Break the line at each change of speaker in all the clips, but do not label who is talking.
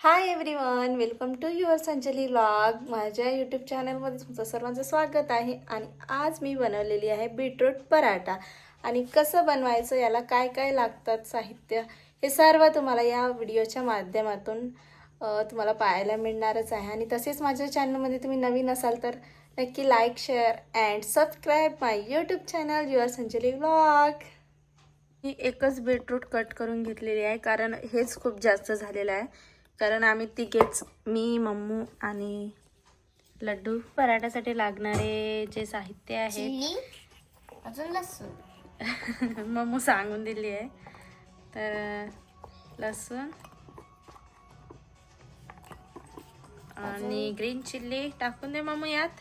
Hi everyone welcome to your Sanjali vlog माझ्या YouTube चॅनलमध्ये तुमचं सर्वांचं स्वागत आहे. आणि आज मी बनवलेली आहे बीटरूट पराठा. आणि कसं बनवायचं याला काय काय लागतात साहित्य हे सर्व तुम्हाला या व्हिडिओच्या माध्यमातून तुम्हाला पाहायला मिळणारच आहे. आणि तसेच माझ्या चॅनलमध्ये तुम्ही नवीन असाल तर नक्की like share and subscribe my YouTube channel your Sanjali vlog ही एकच बीटरूट कट करून घेतलेली आहे कारण हेच खूप जास्त झालेलं आहे. कारण आम्ही तिघेच मी मम्मू आणि लड्डू. पराठ्यासाठी लागणारे जे साहित्य आहे.
अजून लसूण.
मम्मू सांगून दिली आहे. तर लसूण आणि ग्रीन चिल्ली टाकून दे मम्मू यात.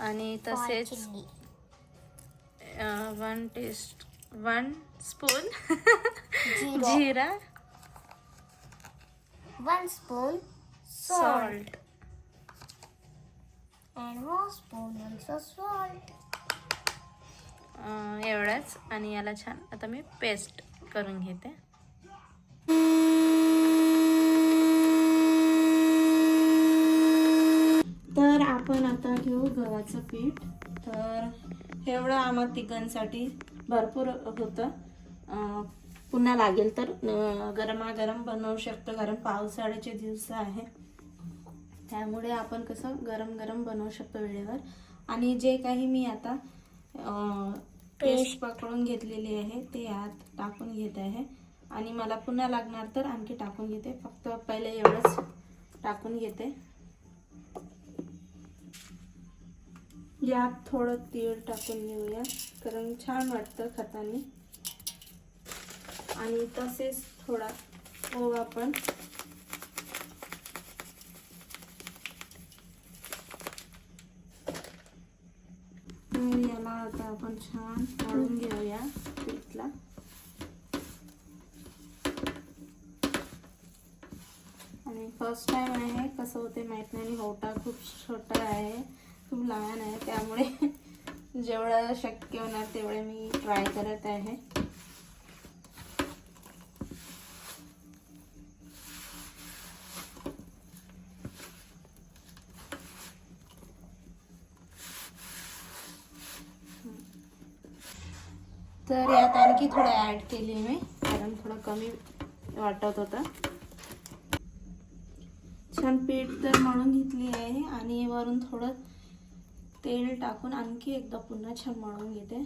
आणि तसेच one taste one spoon.
Zero. One spoon
salt
and one spoon also salt
एवढंच. आणि याला छान आता मी पेस्ट करून घेते. तर आपण आता घेऊ गव्हाचं पीठ. तर एवढं आम्हा तिघांसाठी भरपूर होतं. पुन्हा लागेल तर गरमागरम बनवू शकतो कारण पावसाळ्याचे दिवस आहे त्यामुळे आपण कसं गरम गरम बनवू शकतो वेळेवर. आणि जे काही मी आता पेस्ट पकडून घेतलेली आहे ते यात टाकून घेत आहे. आणि मला पुन्हा लागणार तर आणखी टाकून घेते. फक्त पहिले एवढंच टाकून घेते. यात थोडं तीळ टाकून घेऊया कारण छान वाटतं खाताना. आणि तसेच थोडा ओवा पण. याला आता आपण छान काढून घेऊया पीठला. आणि फर्स्ट टाइम आहे कसं होते माहीत नाही आणि होटा खूप छोटा आहे खूप लहान आहे त्यामुळे जेवढं शक्य होणार तेवढे मी ट्राय करत आहे. तर यात आणखी थोडं ॲड केली मी कारण थोडं कमी वाटत होतं. छान पीठ तर मळून घेतली आहे आणि वरून थोडं तेल टाकून आणखी एकदा पुन्हा छान मळून घेते.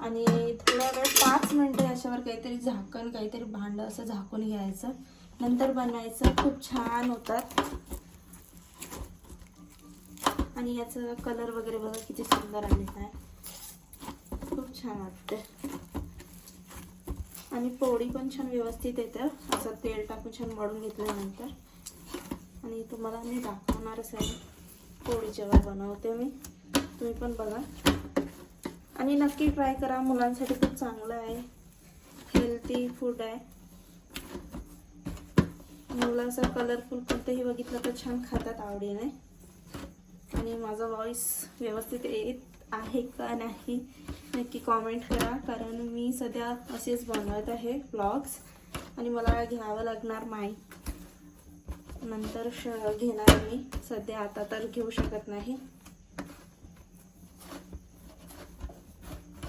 आणि थोडा वेळ पाच मिनटं याच्यावर काहीतरी झाकण काहीतरी भांडं असं झाकून घ्यायचं. नंतर बनायचं खूप छान होतात. आणि याचं कलर वगैरे बघा किती सुंदर आलेला आहे. खूप छान वाटते आणि पोळी पण छान व्यवस्थित येतं. असं तेल टाकून छान मळून घेतल्यानंतर. आणि तुम्हाला मी दाखवणारच आहे पोळी जेव्हा बनवते मी तुम्ही पण बघा. आणि नक्की ट्राय करा मुलांसाठी खूप चांगलं आहे. हेल्दी फूड आहे. मुलं असं कलरफुल कोणतंही बघितलं तर छान खातात आवडीने. आणि माझा व्हॉइस व्यवस्थित येत आहे का नाही नक्की कॉमेंट करा कारण मी सध्या असेच बनवत आहे ब्लॉग्स आणि मला घ्यावं लागणार माईक नंतर श घेणार मी. सध्या आता तर घेऊ शकत नाही.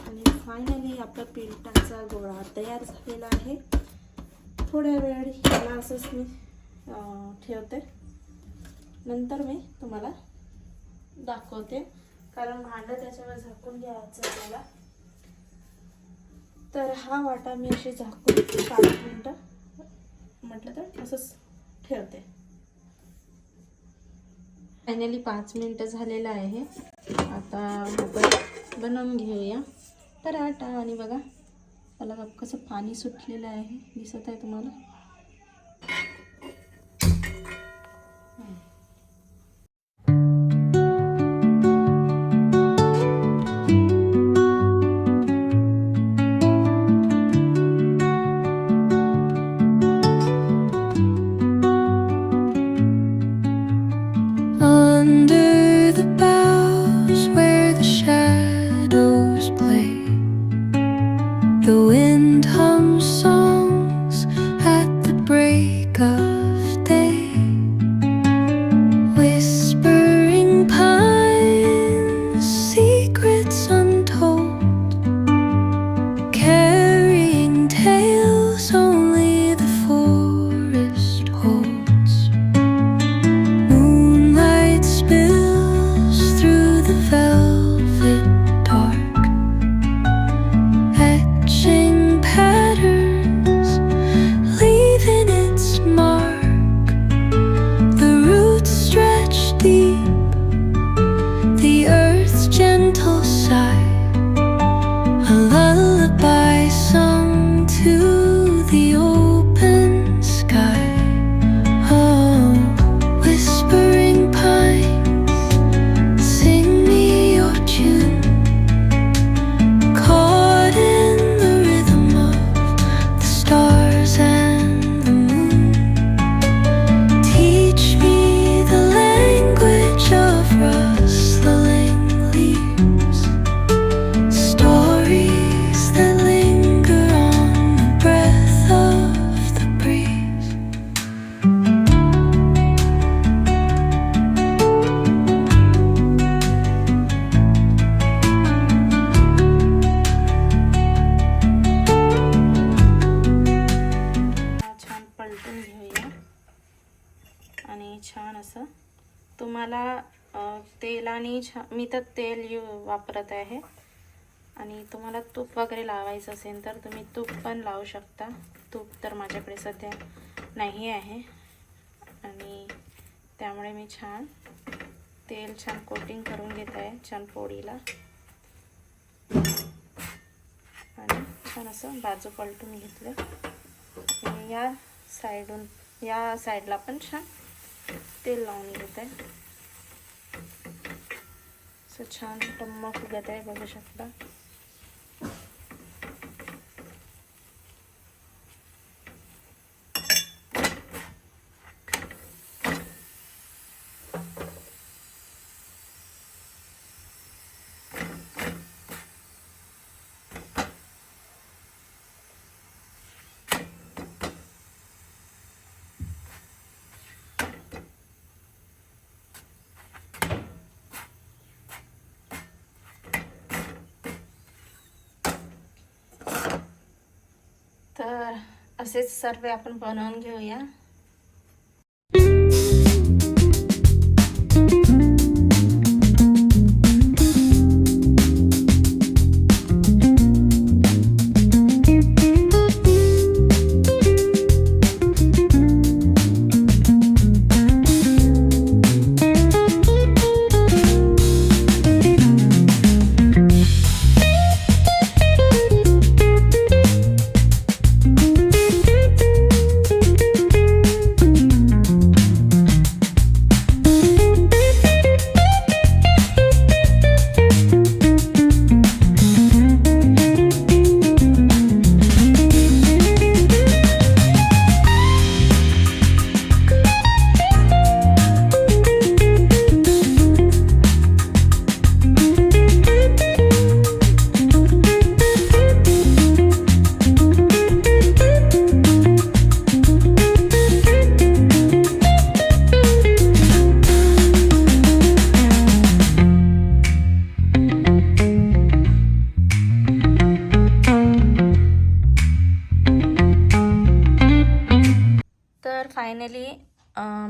आणि फायनली आपला पिठाचा गोळा तयार झालेला आहे. थोड्या वेळ ह्याला असंच मी ठेवते. नंतर मी तुम्हाला दाखवते. कारण भांडं त्याच्यावर झाकून घ्यायचं आपल्याला. तर हा वाटा मी अशी झाकून पाच मिनटं. म्हटलं तर असंच ठेवते. फायनली पाच मिनटं झालेलं आहे. आता आपण बनवून घेऊया. पराठा आणि बघा त्याला कसं पाणी सुटलेलं आहे दिसत आहे तुम्हाला? आणि छा मी तर तेल यू वापरत आहे. आणि तुम्हाला तूप वगैरे लावायचं असेल तर तुम्ही तूप पण लावू शकता. तूप तर माझ्याकडे सध्या नाही आहे. आणि त्यामुळे मी छान तेल छान कोटिंग करून घेत आहे छान पोळीला आणि छान असं बाजू पलटून घेतलं. आणि या साईडून या साईडला पण छान तेल लावून घेत आहे. असं छान टम्मा फुगत आहे बघू शकता. तर असेच सर्व आपण बनवून घेऊया.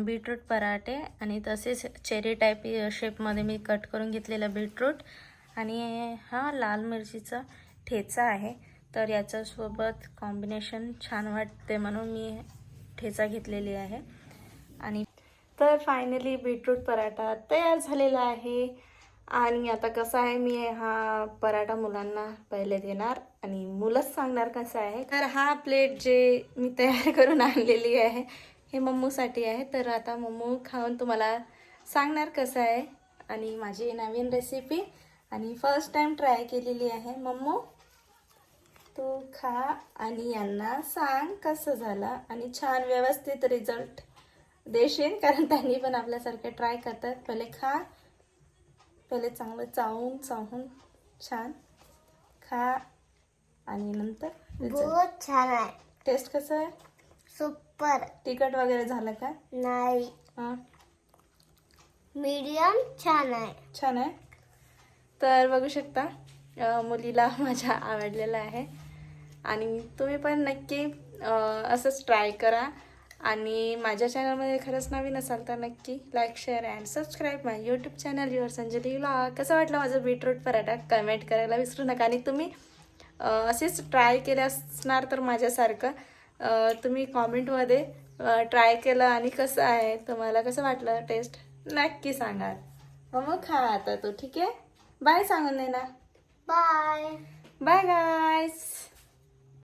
बीटरूट पराठे आणि तसेच चेरी टाईप शेपमध्ये मी कट करून घेतलेला बीटरूट आणि हा लाल मिरचीचा ठेचा आहे. तर याच्यासोबत कॉम्बिनेशन छान वाटते म्हणून मी ठेचा घेतलेली आहे. आणि तर फायनली बीटरूट पराठा तयार झालेला आहे. आणि आता कसं आहे मी हा पराठा मुलांना पहिले देणार आणि मुलंच सांगणार कसं आहे. तर हा प्लेट जे मी तयार करून आणलेली आहे हे मम्मूसाठी आहे. तर आता मम्मू खाऊन तुम्हाला सांगणार कसं आहे आणि माझी नवीन रेसिपी आणि फर्स्ट टाईम ट्राय केलेली आहे मम्मू. तू खा आणि यांना सांग कसं झालं आणि छान व्यवस्थित रिझल्ट देशील. कारण त्यांनी पण आपल्यासारखे ट्राय करतात. पहिले खा. पहिले चांगलं चावून चावून छान खा आणि नंतर.
बहुत छान आहे.
टेस्ट कसं आहे?
सुपर
तिखट वगैरे झालं का?
नाही.
हां?
मीडियम छान आहे.
छान आहे? तर बघू शकता अं, मुलीला माझ्या आवडलेलं आहे. आणि तुम्ही पण नक्की अं, असंच ट्राय करा. आणि माझ्या चॅनलमध्ये खरंच नवीन असाल तर नक्की like share and subscribe my YouTube channel your Sanjali vlog कसं वाटलं माझं बीटरूट पराठा? कमेंट करायला विसरू नका. आणि तुम्ही अं, असेच ट्राय केले असणार तर माझ्यासारखं. तुम्ही कॉमेंटमध्ये ट्राय केलं आणि कसं आहे तुम्हाला कसं वाटलं टेस्ट? नक्की सांगा. मग खा आता तू ठीक आहे? बाय सांगून दे ना.
बाय.
Bye guys